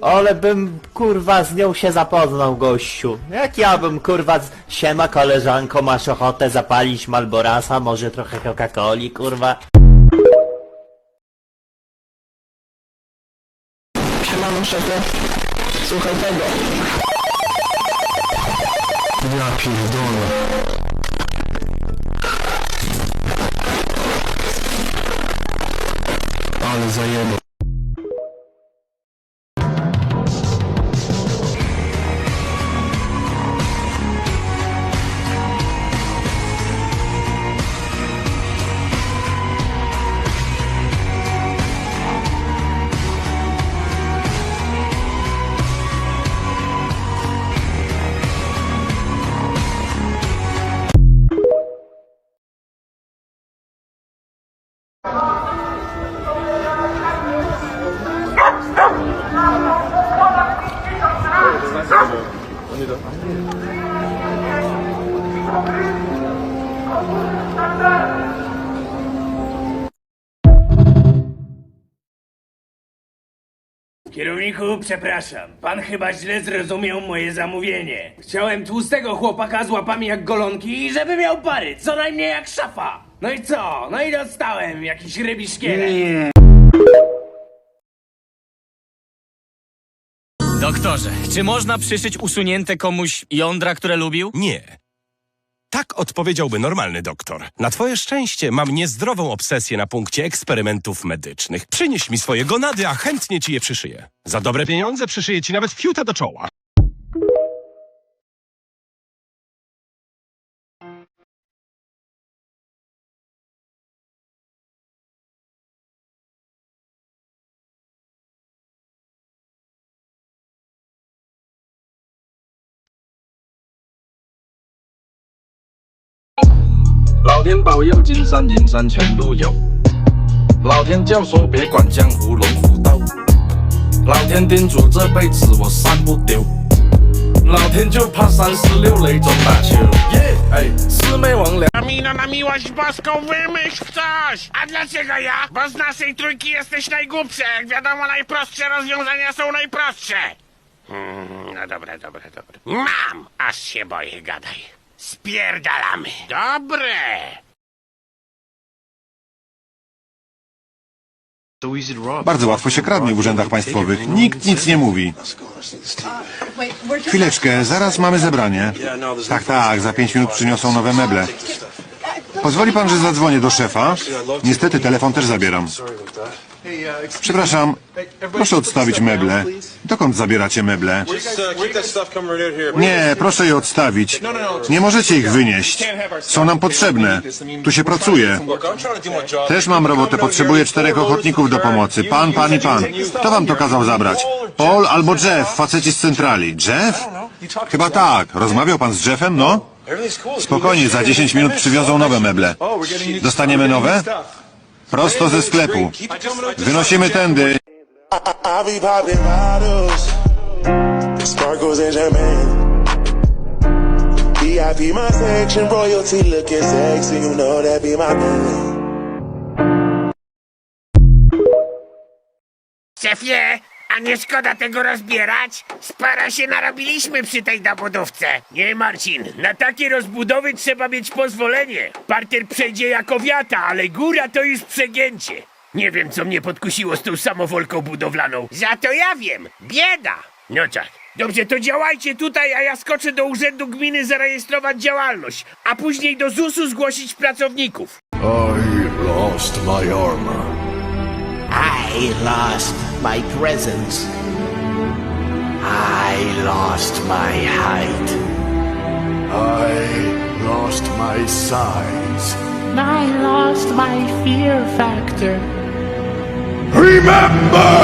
Ale bym kurwa z nią się zapoznał, gościu. Jak ja bym kurwa z... Siema koleżanko, masz ochotę zapalić Malborasa, może trochę Coca-Coli, kurwa? Siemano szefie, słuchaj tego. Ja pierdolę. Ale zajebał. Kierowniku, przepraszam. Pan chyba źle zrozumiał moje zamówienie. Chciałem tłustego chłopaka z łapami jak golonki i żeby miał pary, co najmniej jak szafa. No i co? No i dostałem jakiś rybi szkielet. Doktorze, czy można przyszyć usunięte komuś jądra, które lubił? Nie. Tak odpowiedziałby normalny doktor. Na twoje szczęście mam niezdrową obsesję na punkcie eksperymentów medycznych. Przynieś mi swoje gonady, a chętnie ci je przyszyję. Za dobre pieniądze przyszyję ci nawet fiuta do czoła. 天保佑，金山银山全都有。老天教唆别管江湖龙虎斗，老天叮嘱这辈子我三不丢。老天就怕三十六雷中打球，耶！哎，魑魅魍魉。Amina na miłość boską, wymyśl coś! A dlaczego ja? Bo z naszej trójki jesteś najgłupszy. Jak wiadomo, najprostsze rozwiązania są najprostsze. Mm, no dobra, dobra, dobra. Mam! Aż się boję, gadaj. Spierdalamy. Dobre! Bardzo łatwo się kradnie w urzędach państwowych. Nikt nic nie mówi. Chwileczkę, zaraz mamy zebranie. Tak, tak, za pięć minut przyniosą nowe meble. Pozwoli pan, że zadzwonię do szefa? Niestety telefon też zabieram. Przepraszam, proszę odstawić meble. Dokąd zabieracie meble? Nie, proszę je odstawić. Nie możecie ich wynieść. Są nam potrzebne. Tu się pracuje. Też mam robotę, potrzebuję czterech ochotników do pomocy. Pan, pan i pan. Kto wam to kazał zabrać? Paul albo Jeff, faceci z centrali. Jeff? Chyba tak. Rozmawiał pan z Jeffem, no? Spokojnie, za 10 minut przywiozą nowe meble. Dostaniemy nowe? Prosto ze sklepu. Wynosimy tędy. I. Szefie, a nie szkoda tego rozbierać? Spara się narobiliśmy przy tej dobudówce. Nie, Marcin, na takie rozbudowy trzeba mieć pozwolenie. Parter przejdzie jako wiata, ale góra to już przegięcie. Nie wiem, co mnie podkusiło z tą samowolką budowlaną. Za to ja wiem. Bieda. No tak. Dobrze, to działajcie tutaj, a ja skoczę do urzędu gminy zarejestrować działalność, a później do ZUS-u zgłosić pracowników. I lost my armor. I lost my presence. I lost my height. I lost my size. I lost my fear factor. Remember!